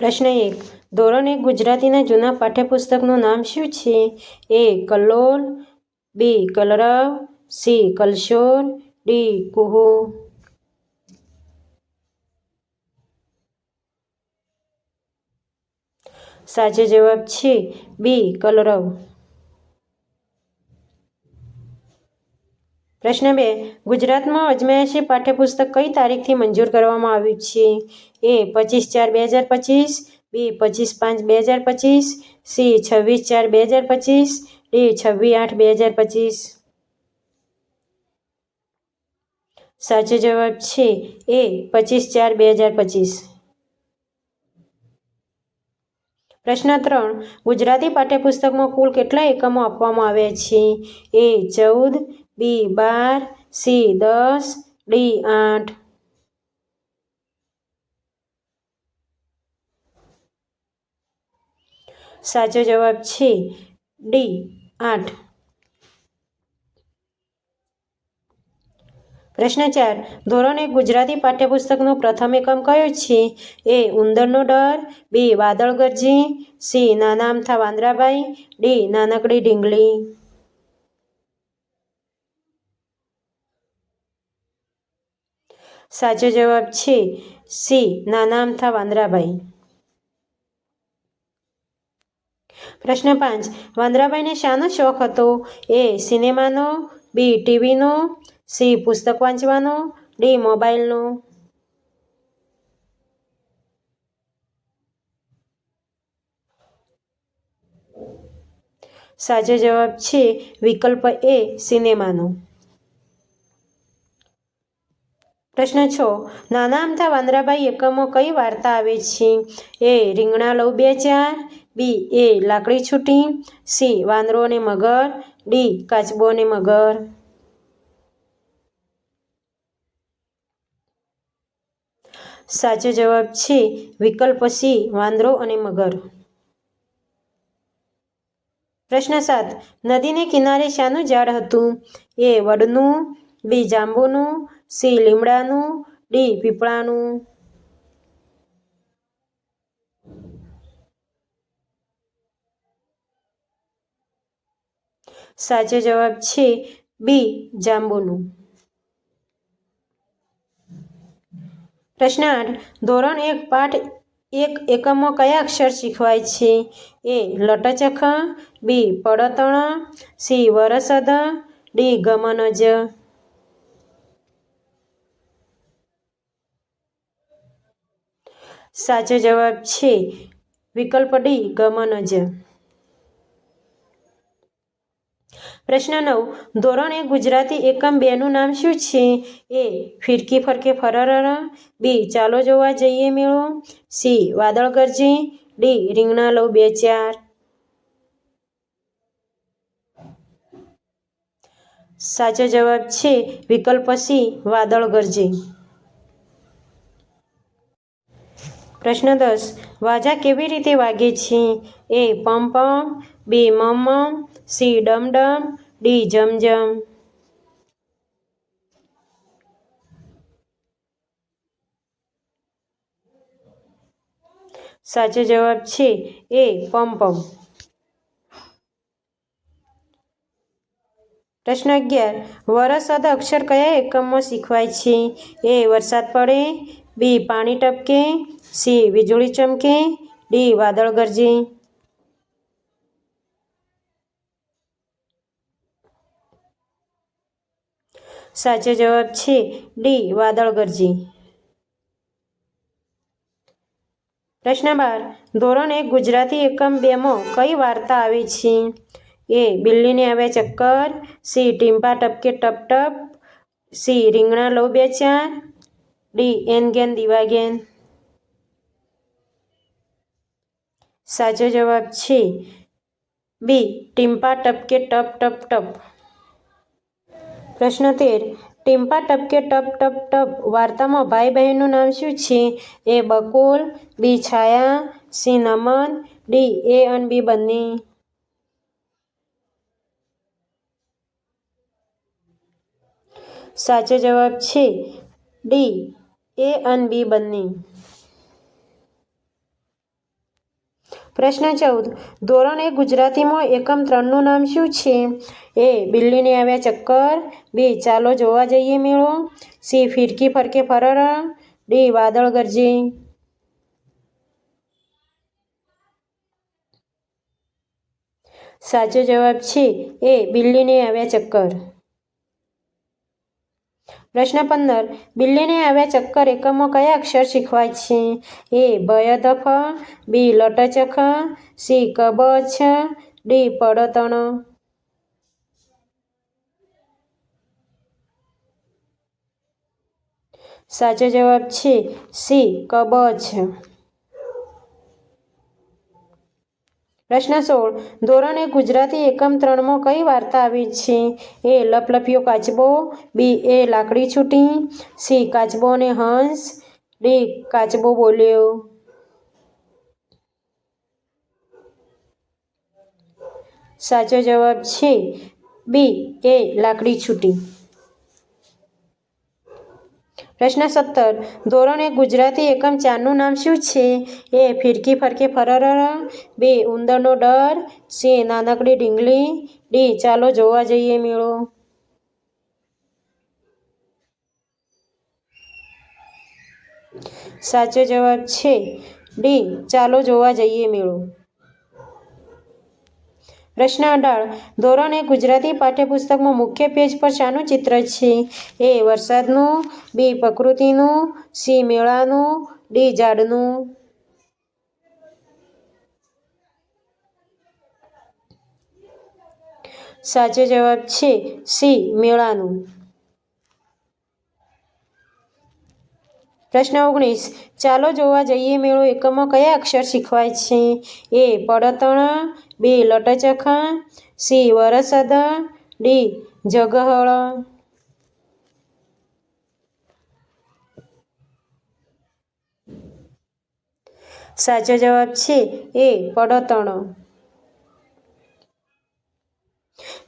પ્રશ્ન એક. ધોરણ એક ગુજરાતીના જૂના પાઠ્યપુસ્તકનું નામ શું છે? A. Kallol B. Kalrav, C. Kalshor D. Kuhu. સાચો જવાબ છે બી. કલરવ. પ્રશ્ન બે. ગુજરાતમાં અજમાયશી પાઠ્યપુસ્તક કઈ તારીખથી મંજૂર કરવામાં આવ્યું છે? એ, પચીસ ચાર બે હજાર પચીસ, બી, પચીસ પાંચ બે હજાર પચીસ, સી, છવ્વીસ ચાર બે હજાર પચીસ, ડી, છવ્વીસ આઠ બે હજાર પચીસ. સાચો જવાબ છે એ, પચીસ ચાર બે હજાર પચીસ. પ્રશ્ન ત્રણ. ગુજરાતી પાઠ્યપુસ્તકમાં કુલ કેટલા એકમો આપવામાં આવ્યા છે? એ, ચૌદ બી બાર, સી દસ, ડી આઠ. સાચો જવાબ છે ડી આઠ. પ્રશ્ન ચાર, ધોરણ એક ગુજરાતી પાઠ્યપુસ્તકનો પ્રથમ એકમ કયો છે? એ ઉંદરનો ડર, બી વાદળ ગરજી સી નાના અમથા વાંદરાભાઈ ડી નાનકડી ઢીંગલી. સાચો જવાબ છે સી. નાના અમથા વાંદરાભાઈ પ્રશ્ન પાંચ. વાંદરાભાઈને શાનો શોખ હતો? એ સિનેમાનો, બી ટીવીનો, સી પુસ્તક વાંચવાનો, ડી મોબાઈલનો? સાચો જવાબ છે વિકલ્પ એ સિનેમાનો. પ્રશ્ન છો. નાના અમથા વાંદરાભાઈ એકમો કઈ વાર્તા આવે છે? એ. રીંગણા લઉં બે ચાર. બી. એ. લાકડી છૂટી. સી. વાંદરો અને મગર. ડી. કાચબો અને મગર. સાચો જવાબ છે વિકલ્પ સી. વાંદરો અને મગર. પ્રશ્ન સાત. નદીને કિનારે શાનું ઝાડ હતું? એ વડનું? બી. જાંબુનું? સી લીમડાનું, ડી પીપળાનું. સાચો જવાબ છે બી જાંબુનું. પ્રશ્ન આઠ. ધોરણ એક પાઠ એક એકમો કયા અક્ષર શીખવાય છે? એ લટચખ, બી પડતણ, સી વરસદ, ડી ગમનજ. સાચો જવાબ છે. વિકલ્પ ડી ગમનજ પ્રશ્ન નવ, ધોરણ એક ગુજરાતી એકમ બેનું નામ શું છે? એ, ફિરકી ફરકે ફરર, બી, ચાલો જોવા જઈએ મેળો, સી, વાદળ ગરજી, ડી, રીંગણા લવ બે ચાર. સાચો જવાબ છે, વિકલ્પ સી, વાદળ ગરજી. પ્રશ્ન દસ, વાજા કેવી રીતે વાગે છે? એ પમ બી મમ સી ડમ ડમ, ડી જમ જમ. સાચો જવાબ છે એ પમ પમ. પ્રશ્ન અગિયાર વરસાદ અક્ષર કયા એકમમાં શીખવાય છે? એ વરસાદ પડે બી પાણી ટપકે, સી વીજળી ચમકે, ડી વાદળ ગરજે. સાચો જવાબ છે ડી વાદળ ગરજી. પ્રશ્ન બાર, ધોરણ એક ગુજરાતી એકમ બેમાં કઈ વાર્તા આવે છે? એ, બિલ્લીને આવ્યા ચક્કર, સી, ટીમ્પા ટપકે ટપ ટપ, સી, રીંગણા લો બે ચાર ડી એન ગેન દીવા ગેન સાચો જવાબ છે. બી ટીમ્પા ટપકે ટપ ટપ ટપ. પ્રશ્ન તેર. ટીમ્પા ટપકે ટપ ટપ ટપ. વાર્તામાં ભાઈ બહેનનું નામ શું છે? A Bakul B Chhaya C Naman D A અને બી બંને. સાચો જવાબ છે. ડી એ અને બી બંને. પ્રશ્ન ચૌદ. ધોરણ એક ગુજરાતીમાં એકમ ત્રણનું નામ શું છે? એ બિલ્લીને આવ્યા ચક્કર. બી ચાલો જોવા જઈએ મેળો. સી ફિરકી ફરકે ફરર. ડી વાદળ ગરજે. સાચો જવાબ છે એ બિલ્લીને આવ્યા ચક્કર. પ્રશ્ન પંદર. બિલ્લીને આવ્યા ચક્કર એકમો કયા અક્ષર શીખવાય છે? એ, ભયદફ, બી, લટચખ, સી કબછ ડી, પડતણ. સાચો જવાબ છે સી કબછ પ્રશ્ન સોળ. ધોરણે ગુજરાતી એકમ ત્રણમાં કઈ વાર્તા આવી છે? એ લપલપિયો કાચબો, બી એ લાકડી છૂટી, સી કાચબો અને હંસ, ડી કાચબો બોલ્યો. સાચો જવાબ છે બી એ લાકડી છૂટી. પ્રશ્ન સત્તર. ધોરણ એક ગુજરાતી એકમ ચારનું નામ શું છે? એ ફિરકી ફરકે ફરર, બે ઉંદરનો ડર, સી નાનકડી ઢીંગલી, ડી ચાલો જોવા જઈએ મેળો. સાચો જવાબ છે. ડી ચાલો જોવા જઈએ મેળો. પ્રશ્ન અઢાર. ધોરણ એ ગુજરાતી પાઠ્યપુસ્તકમાં મુખ્ય પેજ પર શાનું ચિત્ર છે? એ. વરસાદનું, બી. પ્રકૃતિનું, સી. મેળાનું, ડી. ઝાડનું. સાચો જવાબ છે સી. મેળાનું. પ્રશ્ન ઓગણીસ. ચાલો જોવા જઈએ મેળો એકમમાં કયા અક્ષર શીખવાય છે? એ, પડતણ, બી, લટચખ, સી, વરસદ, ડી, જગહળ. સાચો જવાબ છે એ, પડતણ.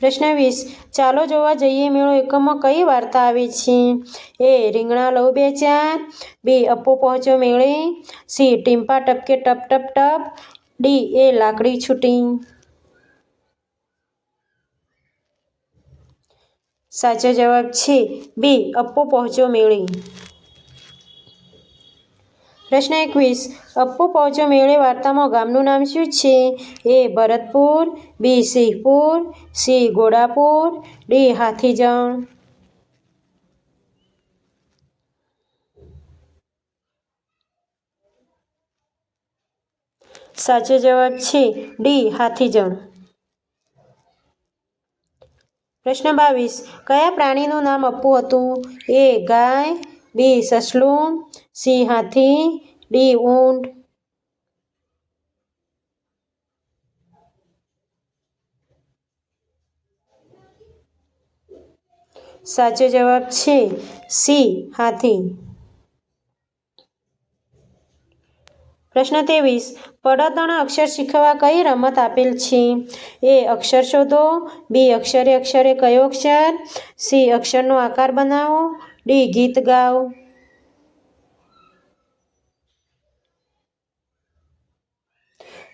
પ્રશ્ન વીસ. ચાલો જોવા જઈએ મેળો એકમમાં કઈ વાર્તા આવી છે? એ, રીંગણા લઉં બે ચાર. બી, અપ્પો પહોંચ્યો મેળે. સી, ટીમ્પા ટપકે ટપ ટપ ટપ. ડી, એ લાકડી છૂટી. સાચો જવાબ છે. બી, અપ્પો પહોંચ્યો મેળે. પ્રશ્ન એકવીસ. અપ્પુ પહોંચ્યો મેળે વાર્તામાં ગામનું નામ શું છે? A Bharatpur, B Sinhpur, C Godapur, D Hathijan. સાચો જવાબ છે ડી હાથીજણ. પ્રશ્ન બાવીસ. કયા પ્રાણીનું નામ અપ્પુ હતું? એ ગાય બી સસલું, સી હાથી, ડી ઊંટ. સાચો જવાબ છે સી હાથી. પ્રશ્ન ત્રેવીસ પડતણ અક્ષર શીખવા કઈ રમત આપેલ છે? એ અક્ષર શોધો, બી અક્ષરે અક્ષરે કયો અક્ષર? સી અક્ષરનો આકાર બનાવો ડી ગીત ગાઓ.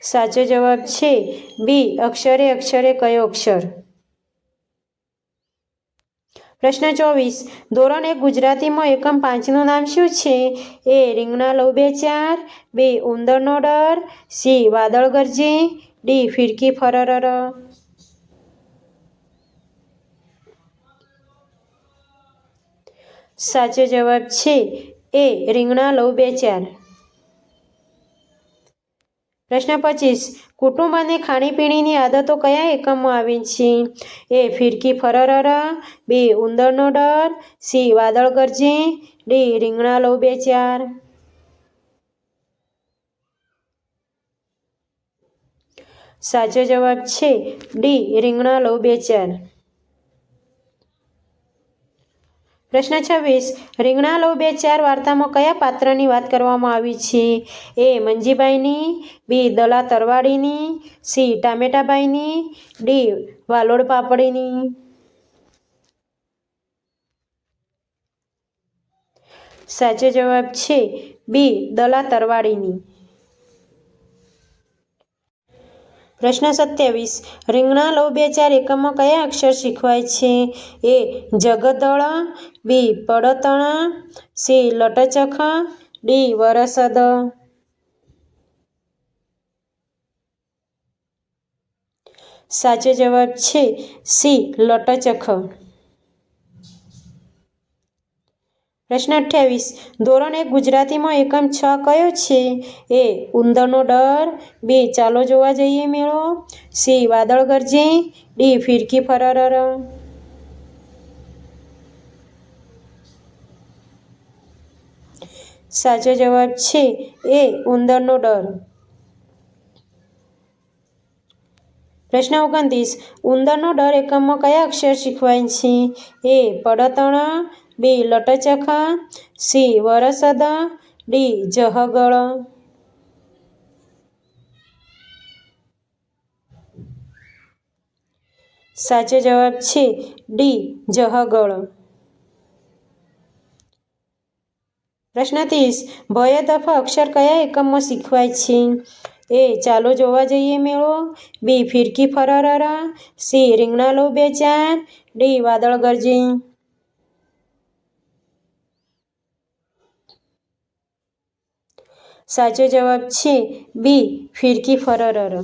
સાચો જવાબ છે બી, અક્ષરે અક્ષરે કયો અક્ષર? પ્રશ્ન ચોવીસ, ધોરણ એક ગુજરાતીમાં એકમ પાંચનું નામ શું છે? એ, રીંગણા લવ બે ચાર, બે, ઉંદરનો ડર, સી, વાદળ ગરજે, ડી, ફિરકી ફરરર. સાચો જવાબ છે એ રીંગણા લવ બે ચાર. પ્રશ્ન પચીસ, કુટુંબ અને ખાણીપીણીની આદતો કયા એકમમાં આવે છે? એ ફિરકી ફરરર, બે ઉંદરનો ડર, સી વાદળ ગરજે, ડી રીંગણા લવ બે ચાર. સાચો જવાબ છે ડી રીંગણા લવ બે ચાર. પ્રશ્ન છવ્વીસ, રીંગણા લવ બે ચાર વાર્તામાં કયા પાત્રની વાત કરવામાં આવી છે? એ મંજીભાઈની બી, દલા તરવાડીની, સી ટામેટાભાઈની ડી, વાલોડ પાપડીની. સાચો જવાબ છે બી, દલા તરવાડીની. પ્રશ્ન સત્યાવીસ. રીંગણા લો બે ચાર એકમમાં કયા અક્ષર શીખવાય છે? એ, જગદળ, બી, પડતણા, સી, લટચખ, ડી, વરસદ. સાચો જવાબ છે સી, લટચખ. પ્રશ્ન અઠ્યાવીસ. ધોરણ એક ગુજરાતીમાં એકમ છ કયો છે? એ, ઉંદરનો ડર. બે, ચાલો જોવા જઈએ મેળો. સી, વાદળ ગરજે. ડી, ફિરકી ફરર સાચો જવાબ છે એ, ઉંદરનો ડર. પ્રશ્ન ઓગણત્રીસ. ઉંદરનો ડર એકમમાં કયા અક્ષર શીખવાય છે? એ, પડતણ. બી લટચખ, સી વરસદ, ડી જહગળ. સાચો જવાબ છે ડી જહગળ. પ્રશ્ન ત્રીસ, ભય તફા અક્ષર કયા એકમમાં શીખવાય છે? એ, ચાલો જોવા જઈએ મેળો. બી, ફિરકી ફરારા સી, રીંગણા લો બે ચાર. ડી, વાદળ ગરજે. સાચો જવાબ છે બી ફિરકી ફરરર.